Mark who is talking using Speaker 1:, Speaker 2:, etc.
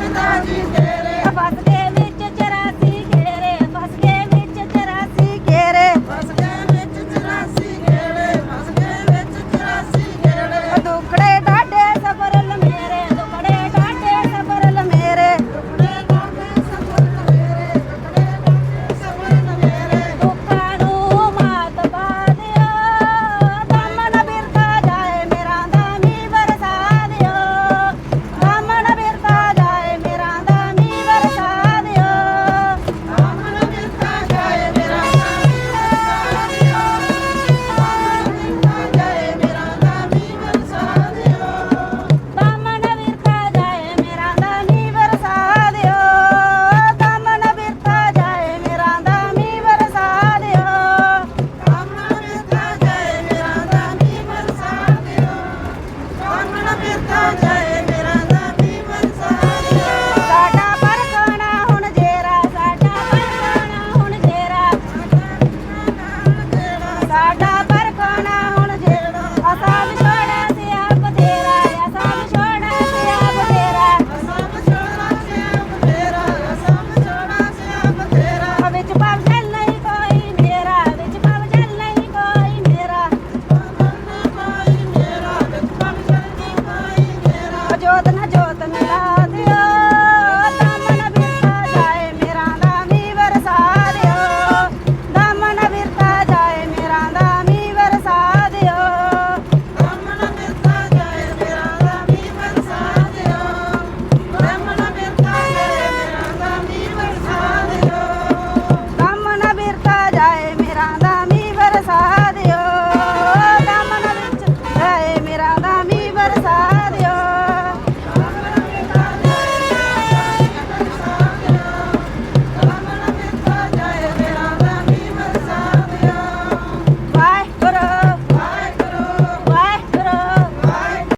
Speaker 1: ਪਿਤਾ ਜੀ ਤੇਰੇ despierta ya el